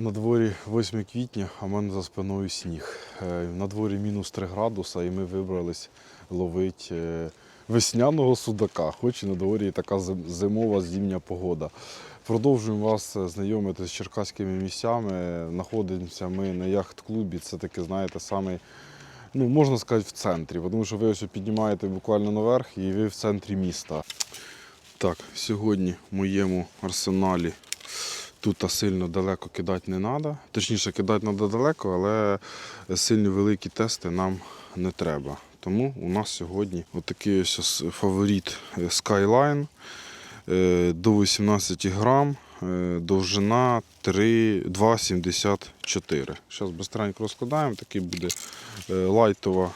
На дворі 8 квітня, а в мене за спиною сніг. Е, На дворі мінус 3 градуса, і ми вибрались ловити е, весняного судака, хоч і на дворі така зимова зимня погода. Продовжуємо вас е, знайомити з черкаськими місцями. Знаходимося ми на яхт-клубі. Це таке, знаєте, саме, ну, можна сказати, в центрі, тому що ви ось піднімаєте буквально наверх і ви в центрі міста. Так, сьогодні в моєму арсеналі Тут сильно далеко кидати не треба. Точніше, кидати треба далеко, але сильні великі тести нам не треба. Тому у нас сьогодні отакий ось фаворит е, Skyline е, до 18 грам, е, довжина 2,74. Зараз быстренько розкладаємо. Такий буде лайтова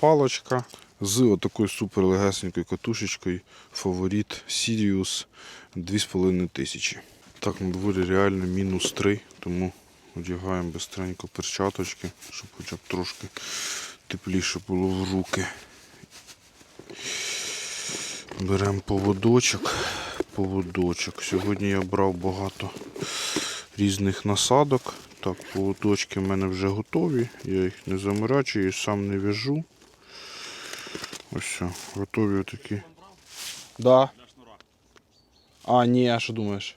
палочка з отакою суперлегесенькою катушечкою. Фаворит Sirius 2500. Так, на дворі реально мінус 3, тому одягаємо бистренько перчаточки, щоб хоча б трошки тепліше було в руки. Беремо поводочок. Поводочок. Сьогодні я брав багато різних насадок. Так, поводочки в мене вже готові. Я їх не заморачую, сам не в'яжу. Ось все, готові отакі. Да. А, ні, а що думаєш?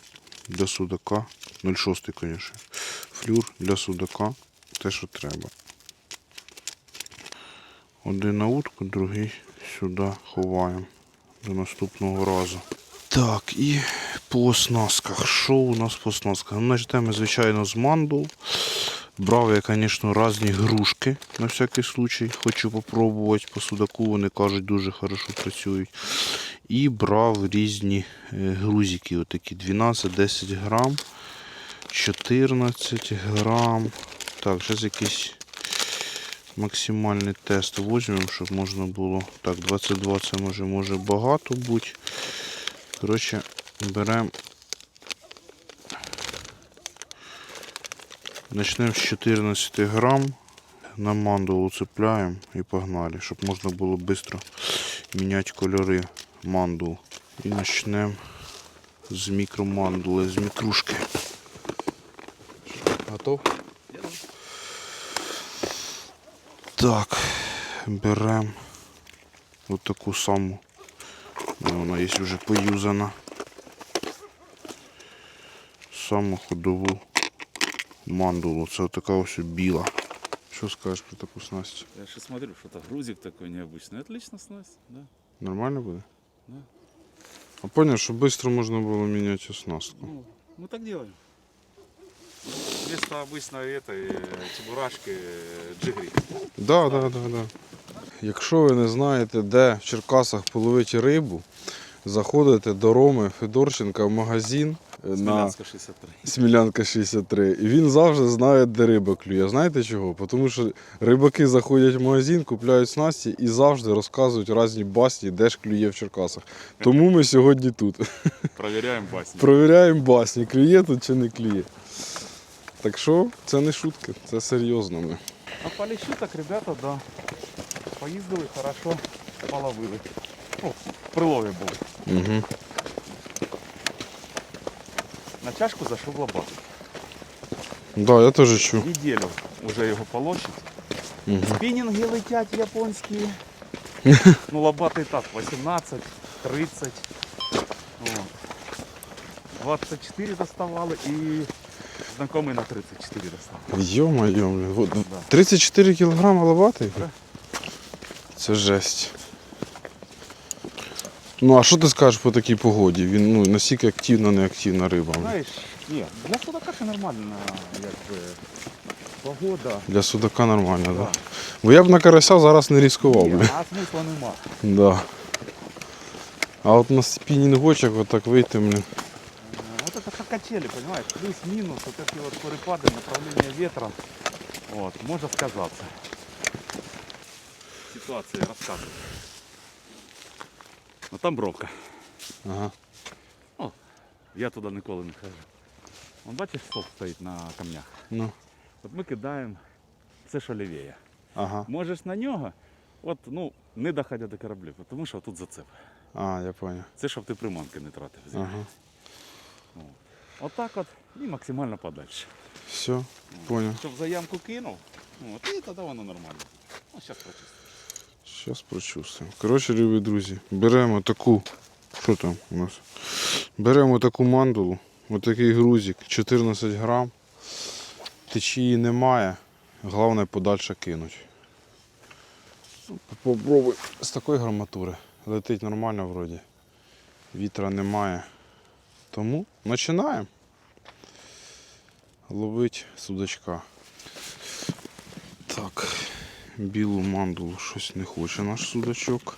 для судака. 0,6, звісно. Флюр для судака. Те, що треба. Один на утку, другий сюди ховаємо до наступного разу. Так, і по оснастках. Що у нас по оснастках? Ну, Почнемо, звичайно, з мандул. Брав я, звісно, різні грушки на всякий случай. Хочу попробувати по судаку, вони кажуть, дуже хорошо працюють. І брав різні е, грузики, отакі 12-10 грам, 14 грам. Так, зараз якийсь максимальний тест візьмемо, щоб можна було. Так, 22 це може, може багато бути. Коротше, беремо. Почнемо з 14 грам. На мандулу цепляємо і погнали, щоб можна було швидко міняти кольори мандул. І почнемо з мікромандули, з мікрушки. Готов? Так, беремо таку саму. Ну, Вона є вже поюзана. Саму ходову мандулу. Це така ось біла. Що скажеш про таку снасть? Я сейчас смотрю, что-то грузик такой необычный. Отлично снасть, да. Нормально буде? Да. А поняв, що швидко можна було міняти оснастку. Ну, мы так делаем. Вместо обычной этой э, чебурашки э, джигри. Да, да, да, да. Якщо ви не знаєте, де в Черкасах половити рибу, заходите до Роми Федорченка в магазин е, на 63. Смілянка 63. І він завжди знає, де риба клює. Знаєте чого? Тому що рибаки заходять в магазин, купляють снасті і завжди розказують різні басні, де ж клює в Черкасах. Тому ми сьогодні тут. Проверяем басни. Провіряємо басні, клює тут чи не клює. Так що це не шутки, це серйозно ми. А по лещу так ребята, да. Поїздили, хорошо половили. Ну, в прилові були. Угу. На чашку зайшов лобат. Да, я теж чув. Неділю вже його полощить. Угу. Спінінги летять японські. ну, лобати так, 18, 30. О. 24 доставали і знайомий на 34 доставали. Йо-моє, от 34 кілограми лопати? Це жесть. Ну, а що ти скажеш по такій погоді? Він ну, настільки активна, неактивна риба. Знаєш, ні, для судака ще нормальна якби, погода. Для судака нормально, так? Да? Да. Бо я б на карася зараз не ризикував. Ні, би. а смисла нема. Да. А от на спінінгочок отак вийти, блін. Е, От це так качели, понимаешь, плюс-минус, вот эти вот перепады направления ветра, вот, может сказаться. Ситуация рассказываю. Ну там бровка. Ага. Я туди ніколи не хожу. Вон бачиш, стоп стоїть на камнях. Ну. От ми кидаємо це що. Ага. Можеш на нього, от, ну, не доходя до кораблів, тому що тут зацеп. А, я понял. Це щоб ти приманки не тратив. Ага. Отак от і максимально подальше. Все, понял. Щоб за ямку кинув, от, і тоді воно нормально. Ну, зараз прочистимо. Зараз прочувствуємо. Коротше, любі друзі, беремо таку. Що там у нас? Беремо таку мандулу, отакий грузик, 14 грам. Течії немає. Головне подальше кинуть. Ну, Попробуй з такої граматури. Летить нормально вроді. Вітра немає. Тому починаємо. Ловить судачка. Так, білу мандулу щось не хоче наш судачок.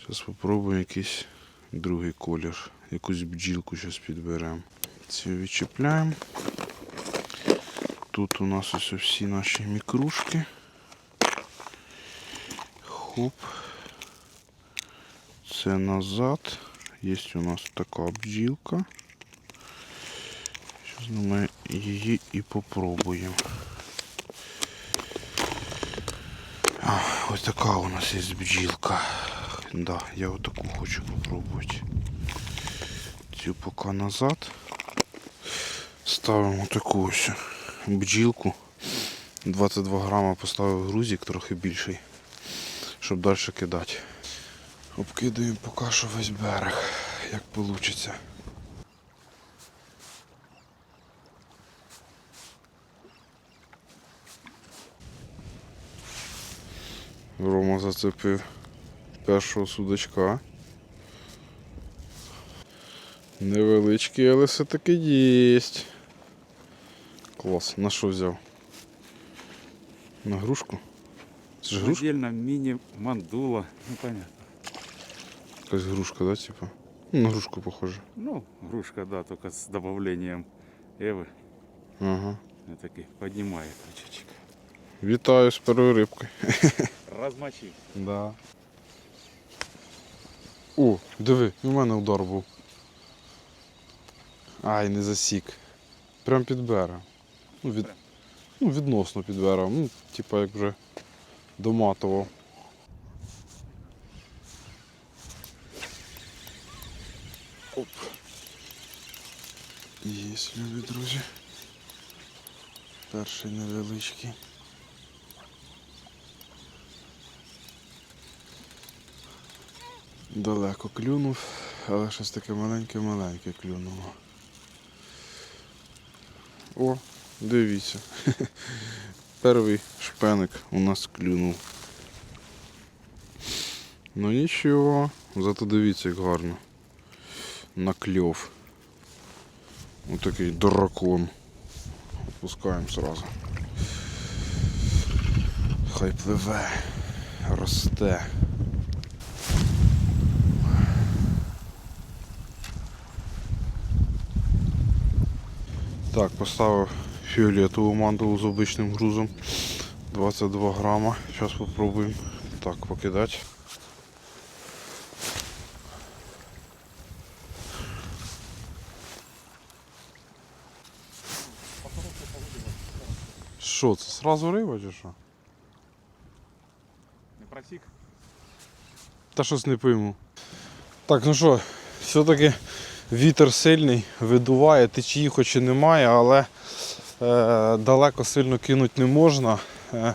Зараз спробуємо якийсь другий колір. Якусь бджілку зараз підберемо. Цю відчіпляємо. Тут у нас ось всі наші мікрушки. Хоп. Це назад. Є у нас така бджілка. Зараз ми її і попробуємо. А, ось така у нас є бджілка. Да, я отаку хочу попробувати. Цю поки назад. Ставимо таку ось бджілку. 22 грама поставив грузик трохи більший, щоб далі кидати. Обкидуємо поки що весь берег, як вийде. Рома зацепив першого судачка. Невеличкий, але все-таки єсть. Клас. На що взяв? На грушку? Це ж грушка? Отдельно міні-мандула, ну понятно. Якась грушка, да, типа? Ну, на грушку похоже. Ну, грушка, да, только с добавлением Эвы. Ага. Вот такие, поднимает крючочек. Вітаю з першою рибкою. Размочи. Да. О, диви, і в мене удар був. Ай, не засік. Прям під берегом. Ну, від... ну відносно під берегом. Ну, типа як вже доматував. Оп. Є, любі друзі. Перший невеличкий. Далеко клюнув, але щось таке маленьке-маленьке клюнуло. О, дивіться. Перший шпеник у нас клюнув. Ну нічого, зато дивіться, як гарно. Накльов. Отакий дракон. Опускаємо зразу. Хай пливе, росте. Так, поставив фіолетову мандулу з обичним грузом 22 грама. Зараз спробуємо так покидати. Що це? Сразу риба чи що? Не просик? Та щось не пойму. Так, ну що, все-таки вітер сильний, видуває, течії хоч і немає, але е, далеко сильно кинути не можна. Е,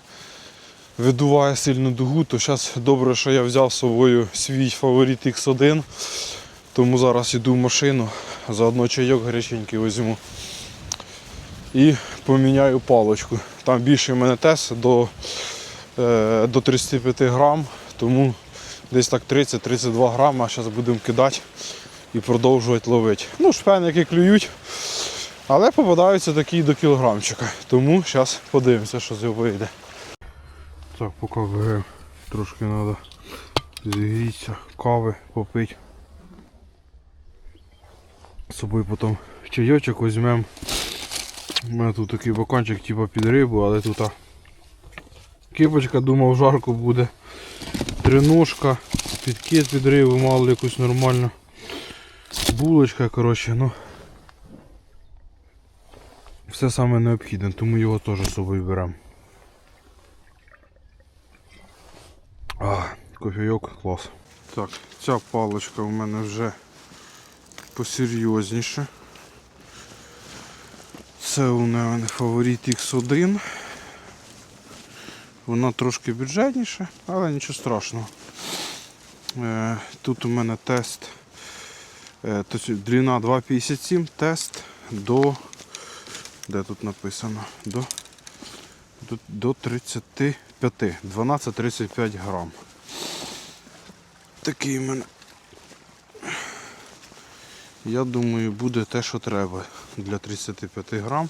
видуває сильну дугу, то зараз добре, що я взяв з собою свій фаворит X1. Тому зараз йду в машину, заодно чайок гаряченький візьму. І поміняю паличку. Там більше в мене тес до, е, до 35 грам, тому десь так 30-32 грама. Зараз будемо кидати і продовжувати ловити. Ну, шпеники клюють, але попадаються такі до кілограмчика. Тому зараз подивимося, що з його вийде. Так, поки ВГ трошки треба зігрітися, кави попити. З собою потім чайочок візьмемо. У мене тут такий бокончик типу під рибу, але тут а, кипочка, думав, жарко буде. Триножка, підкид під рибу, мало якусь нормальну. Булочка, коротше, ну. Все саме необхідне, тому його теж з собою беремо. А, кофійок клас. Так, ця паличка у мене вже посерйозніше. Це у мене фаворит X1. Вона трошки бюджетніша, але нічого страшного. Е, Тут у мене тест. Е, Длина 2,57, тест до. Де тут написано? До, до, до 35. 12-35 грам. Такий мене. Я думаю, буде те, що треба для 35 грам.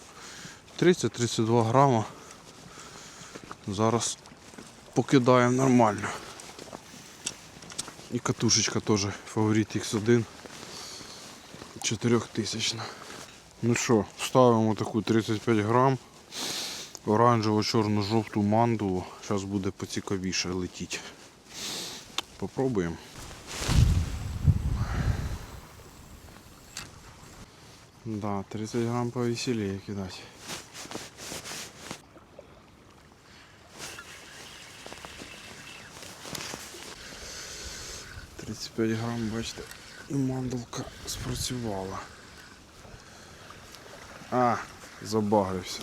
30-32 грама. Зараз покидаємо нормально. І катушечка теж фаворит X1 4000. Ну що, ставимо таку 35 грам. Оранжево чорну жовту мандулу. Зараз буде поцікавіше летіти. Попробуємо. Да, 30 грам повеселее кидать. Тридцять п'ять грам, бачите, і мандулка спрацювала. А, забагрився.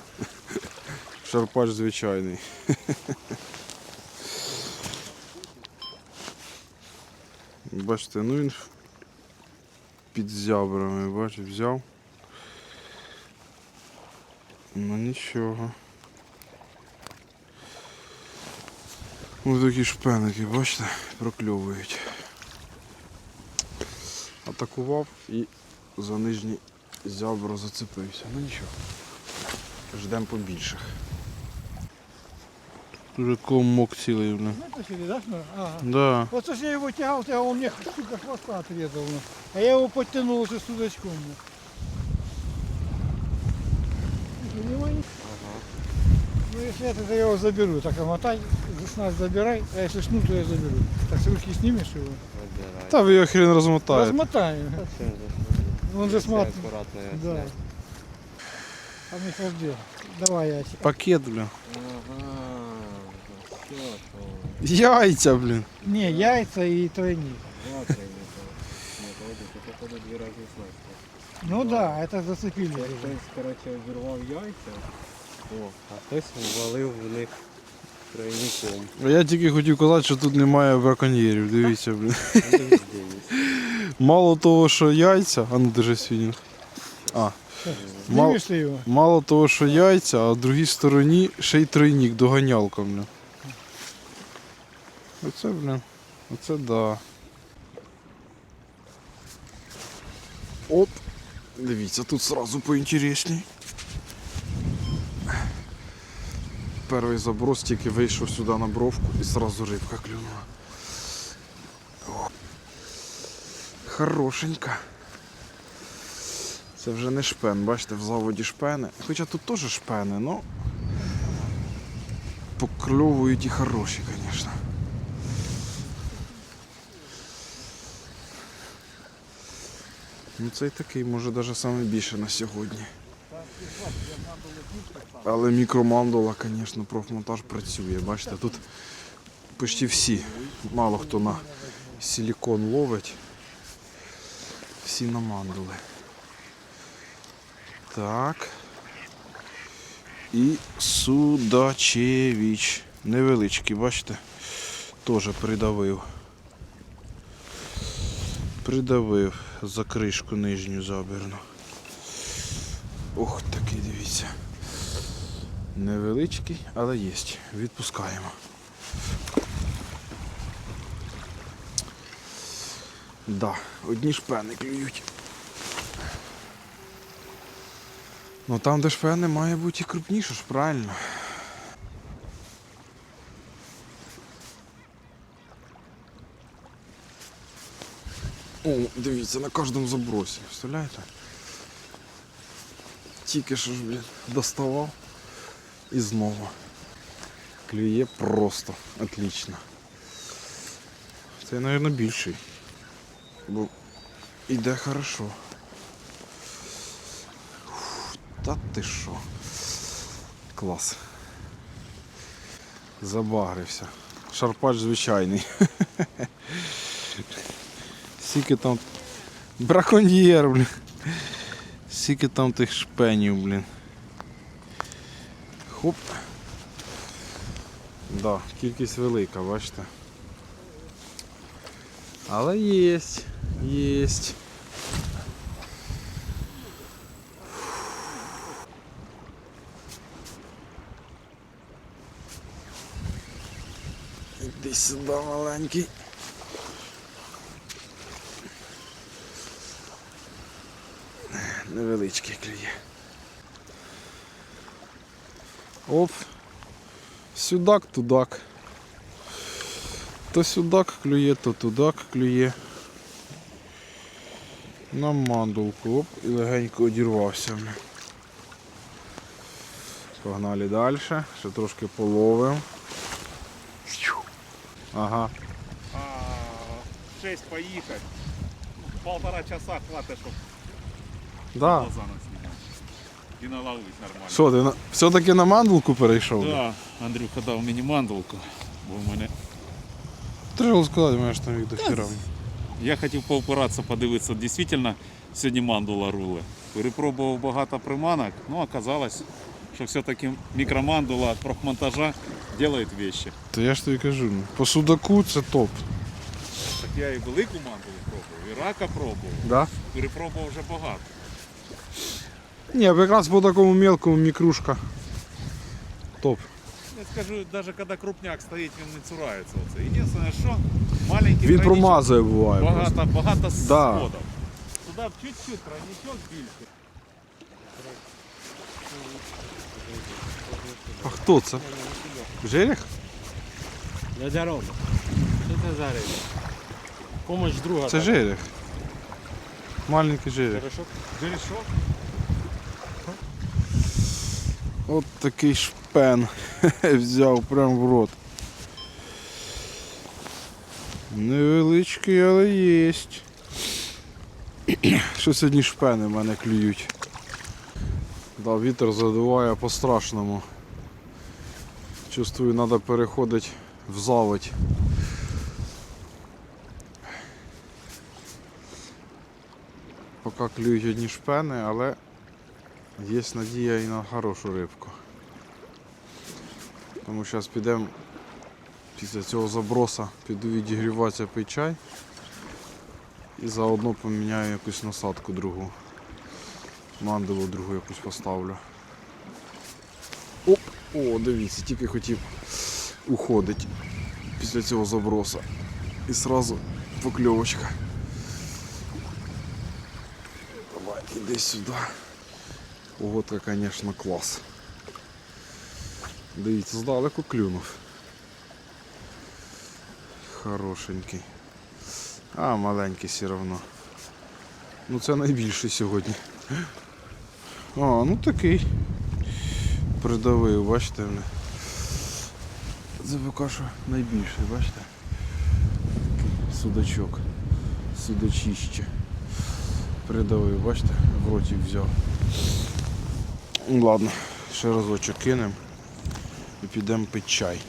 Шарпач звичайний. Бачите, ну він під зябрами, бачите, взяв. Ну нічого. Ось такі шпеники, бачите, прокльовують. Атакував і за нижній зябро зацепився. Ну нічого. Ждемо побільших. Тут комок цілий, бля. Вытащили, да? Ага. Да. Вот я его тягал, тягал, он мне сука хвоста отрезал. ну. А я его подтянул уже с удочком. ну. Ну если это, то я его заберу. Так, а мотай, за снасть забирай, а если шнур, то я заберу. Так, с руки снимешь его. Та ви його хрен розмотаєте. Размотаем. Он же смотрит. аккуратно её Да. снять. А Михаил где? Давай, я щас. Пакет, бля. Ага, всё, то Яйця, блін. Не, яйца и тройник. вот они, то. Нет, вот это, походу, две разные снасти. Ну да, это зацепили. Це уже. Хтось, коротше, обірвав яйця, о, а хтось ввалив в них тройником. А Я тільки хотів казати, що тут немає браконьєрів. Дивіться, блін. Мало того, що яйця, а ну держи свій. А. Мал- Снимешь? Мало того, що яйця, а в другій стороні ще й тройник, доганялка, бля. Оце, бля. Оце да. Оп. Дивіться, тут сразу поінтересній. Перший заброс тільки вийшов сюди на бровку і сразу рибка клюнула. О. Хорошенька. Це вже не шпен, бачите, в заводі шпени. Хоча тут теж шпени, але покльовують і хороші, звісно. Ну цей такий, може навіть найбільше на сьогодні. Але мікромандула, звісно, профмонтаж працює. Бачите, тут почти всі. Мало хто на силікон ловить. Всі на мандули. Так. І Судачевич. Невеличкий, бачите? Теж придавив. Придавив за кришку нижню забірну. Ох, такий дивіться. Невеличкий, але є. Відпускаємо. Да, одні шпени клюють. Ну там, де шпени, має бути і крупніше ж, правильно. О, дивіться, на кожному забросі, представляєте? Тільки що ж, блін, доставав і знову. Клює просто отлично. Це, мабуть, більший. Бо іде хорошо. Фу, Та ти що? Клас. Забагрився. Шарпач звичайний. Скільки там браконьєр, блін. Скільки там тих шпенів, блін. Хоп. Да, кількість велика, бачите. Але єсть, єсть. Іди сюди, маленький. Невеличкий клює. Оп. Сюдак, тудак. То сюдак клює, то тудак клює. На мандулку. Оп, і легенько одірвався. Погнали далі. Ще трошки половимо. Ага. А, 6 поїхати. Полтора часа хватить, щоб Да. глаза наснімати. І наловить нормально. Що, ти на... все-таки на мандулку перейшов? Да, Андрюха дав мені мандулку, бо в мене. Треба сказати, маєш там їх до хіра. Я хотів поопиратися, подивитися, дійсно сьогодні мандула руле. Перепробував багато приманок, ну оказалось, що все-таки мікромандула от профмонтажа робить вещи. То я ж тобі кажу, ну, по судаку це топ. Так я і велику мандулу пробував, і рака пробував. Да? Перепробував вже багато. Ні, якраз по такому мелкому мікрушка. Топ. Я скажу, навіть коли крупняк стоїть, він не цурається. Оце. Єдине, що маленький Він тройничок, промазує буває. просто. багато, багато Да. сходів. Туди б чуть-чуть тройничок більше. А хто це? Жерех? Дядя Рома. Що це за риба? Помощь друга. Це жерех. Маленький жерех. Жерешок? Жерешок? От такий шпен взяв прям в рот. Невеличкий, але єсть. Що сьогодні шпени мене клюють. Да, вітер задуває по-страшному. Чувствую, треба переходити в заводь. Поки клюють одні шпени, але Є надія і на хорошу рибку. Тому зараз підемо після цього заброса, піду відігріватися пий чай і заодно поміняю якусь насадку другу. Мандилу другу якусь поставлю. Оп! О, дивіться, тільки хотів уходить після цього заброса. І сразу покльовочка. Давай, іди сюди. Погодка, звісно, клас. Дивіться, здалеку клюнув. Хорошенький. А, маленький все одно. Ну це найбільший сьогодні. А, ну такий. Придавив, бачите мене. Поки що найбільший, бачите? Судачок. Судачище. Придавив, бачите, в роті взяв. Ладно, ще разочок кинемо і підемо пити чай.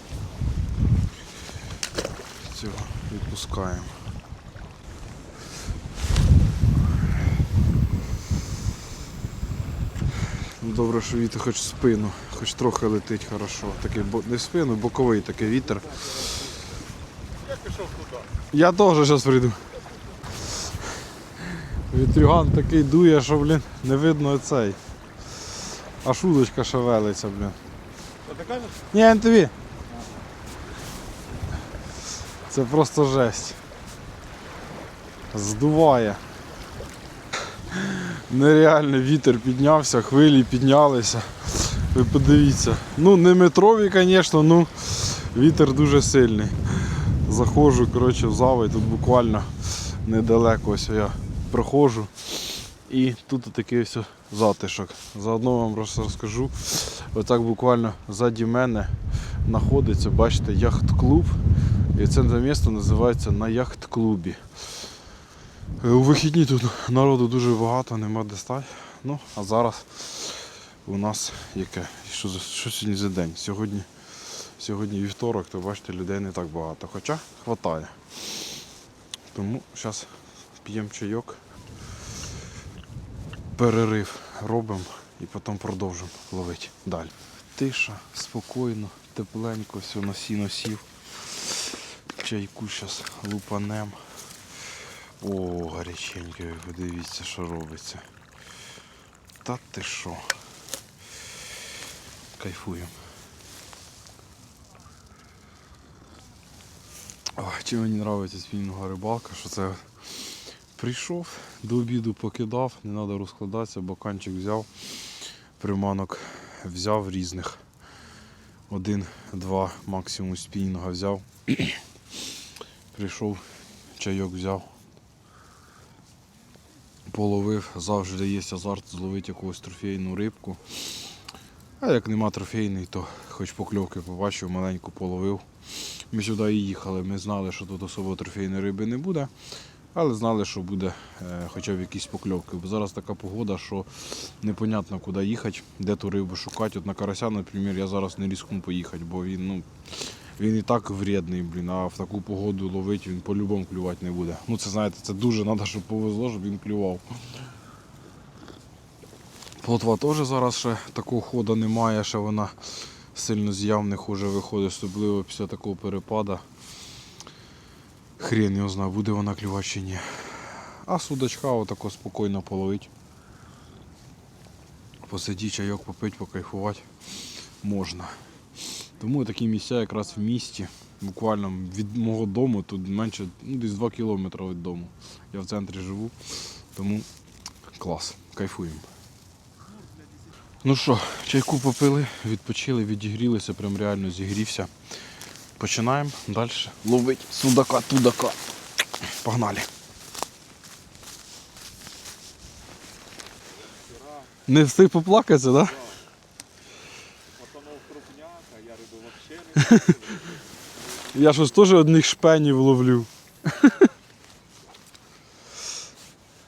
Цього відпускаємо. Ну, Добре, що вітер хоч в спину, хоч трохи летить хорошо. Такий не в спину, боковий такий вітер. Я пішов туди. Я теж зараз прийду. Вітрюган такий дує, що, блін, не видно цей. А шудочка шевелиться, блін. Ти кажеш? Ні, не тобі. Це просто жесть. Здуває. Нереально вітер піднявся, хвилі піднялися. Ви подивіться. Ну, не метрові, звісно, ну вітер дуже сильний. Заходжу коротше, в заводь, тут буквально недалеко ось я проходжу. І тут такий ось затишок. Заодно вам розкажу. Отак буквально ззаді мене знаходиться, бачите, яхт-клуб. І це місто називається на яхт-клубі. Е, У вихідні тут народу дуже багато, нема де стати. Ну, а зараз у нас яке? Що, що сьогодні за день? Сьогодні, сьогодні вівторок, то бачите, людей не так багато. Хоча хватає. Тому зараз п'ємо чайок, перерив робимо і потім продовжимо ловити далі. Тиша, спокійно, тепленько, все на сіно сів. Чайку зараз лупанем. О, гаряченьке, ви подивіться, що робиться. Та ти що? Кайфуємо. Чим мені подобається спільного рибалка, що це прийшов, до обіду покидав, не треба розкладатися, баканчик взяв, приманок взяв різних. Один, два, максимум спільного взяв. Прийшов, чайок взяв. Половив, завжди є азарт зловити якусь трофейну рибку. А як нема трофейний, то хоч покльовки побачив, маленьку половив. Ми сюди і їхали. Ми знали, що тут особо трофейної риби не буде, але знали, що буде е, хоча б якісь покльовки. Бо зараз така погода, що непонятно куди їхати, де ту рибу шукати. От на карася, наприклад, я зараз не різкну поїхати, бо він, ну, він і так вредний, блін, а в таку погоду ловити він по-любому клювати не буде. Ну це знаєте, це дуже треба, щоб повезло, щоб він клював. Плотва теж зараз ще такого ходу немає, ще вона сильно з явних уже виходить, особливо після такого перепада. Хрен його знає, буде вона клювати чи ні. А судачка отако спокійно половить. Посидіть, чайок попить, покайфувати можна. Тому такі місця якраз в місті, буквально від мого дому, тут менше, ну, десь 2 кілометри від дому. Я в центрі живу, тому клас, кайфуємо. Ну що, чайку попили, відпочили, відігрілися, прям реально зігрівся. Починаємо далі ловити судака, тудака. Погнали. Не встиг поплакатися, так? Да? Потонув крупняк, а я риби взагалі не Я щось теж одних шпенів ловлю.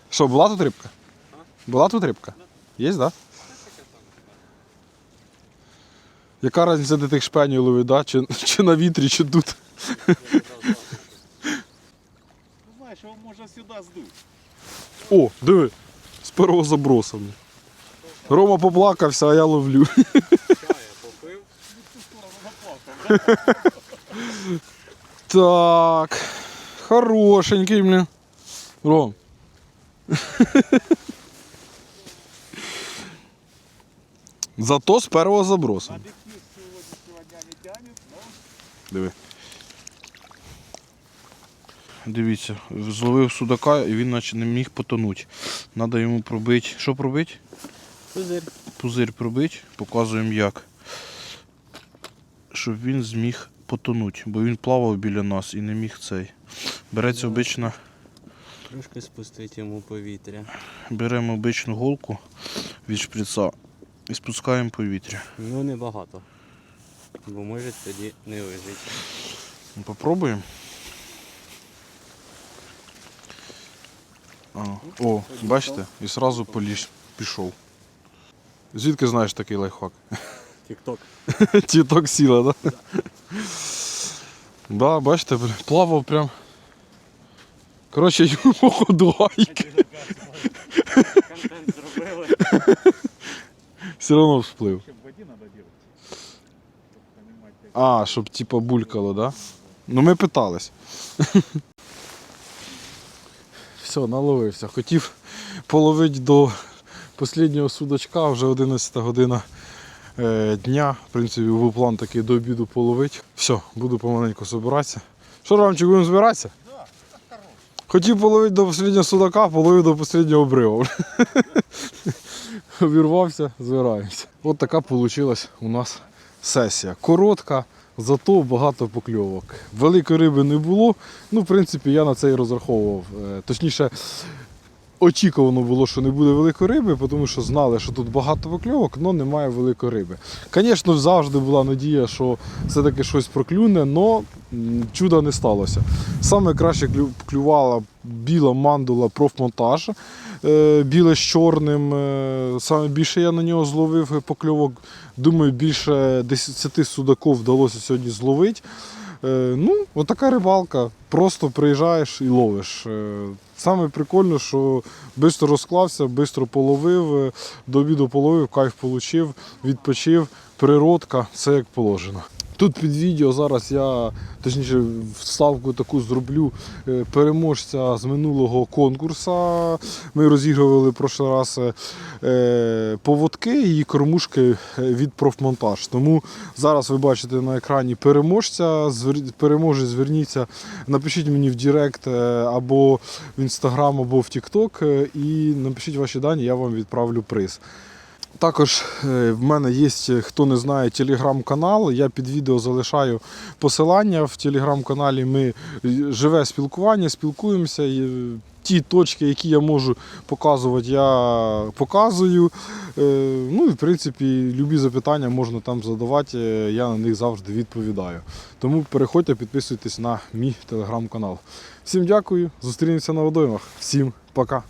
Що, була тут рибка? Була тут рибка? Є, так? Да? Яка різниця, де тих шпенів ловить, да? чи, чи на вітрі, чи тут? Ну знаєш, його може сюди здуть. О, диви, з першого забросу. Рома поплакався, а я ловлю. Чая попив. Так. Хорошенький, блін. Ром. Зато з першого забросу. На дефіс сьогоднішнього дня не тянет, но Диви. Дивіться, зловив судака і він наче не міг потонути. Треба йому пробити. Що пробити? Пузир. Пузир пробити, показуємо як. Щоб він зміг потонути, бо він плавав біля нас і не міг цей. Береться обична, Трошки спустить йому повітря. беремо обичну голку від шприца і спускаємо повітря. Ну небагато. Бо може тоді не вижити. Ну, Попробуємо. А, о, бачите? І одразу поліж пішов. Звідки знаєш такий лайфхак? Тік-ток. Тіток сіла, так? Да? Да, бачите, плавав прям. Коротше, йому походу гайки. Контент зробили. Все одно всплив. ще в воді треба робити. Щоб понімати, як А, щоб типа булькало, да? Ну ми питались. Все, наловився. Хотів половити до останнього судочка, вже 11 година е, дня. В принципі, був план такий до обіду половити. Все, буду помаленьку збиратися. Що, Рамчик, будемо збиратися? Хотів половити до останнього судака, половив до останнього обриву. Обірвався, збираємося. От така вийшла у нас сесія. Коротка, зато багато покльовок. Великої риби не було. Ну, в принципі, я на це і розраховував. Е, Точніше, очікувано було, що не буде великої риби, тому що знали, що тут багато покльовок, але немає великої риби. Звісно, завжди була надія, що все-таки щось проклюне, але чуда не сталося. Саме краще клювала біла мандула профмонтаж. Е, Біле з чорним. е, Саме більше я на нього зловив покльовок. Думаю, більше 10 судаків вдалося сьогодні зловити. Е, Ну, отака рибалка. Просто приїжджаєш і ловиш. Саме прикольно, що швидко розклався, швидко половив, до обіду половив, кайф отримав, відпочив, природка, все як положено. Тут під відео зараз я точніше вставку таку зроблю е, переможця з минулого конкурсу. Ми розігрували прошлий раз е, поводки і кормушки е, від профмонтаж. Тому зараз ви бачите на екрані переможця. Переможець, зверніться, напишіть мені в Директ е, або в інстаграм, або в Тікток, і напишіть ваші дані, я вам відправлю приз. Також е, в мене є, хто не знає, телеграм-канал. Я під відео залишаю посилання в телеграм-каналі. Ми е, живе спілкування, спілкуємося. Е, Ті точки, які я можу показувати, я показую. Е, Ну і в принципі, любі запитання можна там задавати, е, я на них завжди відповідаю. Тому переходьте, підписуйтесь на мій телеграм-канал. Всім дякую, зустрінемося на водоймах. Всім пока.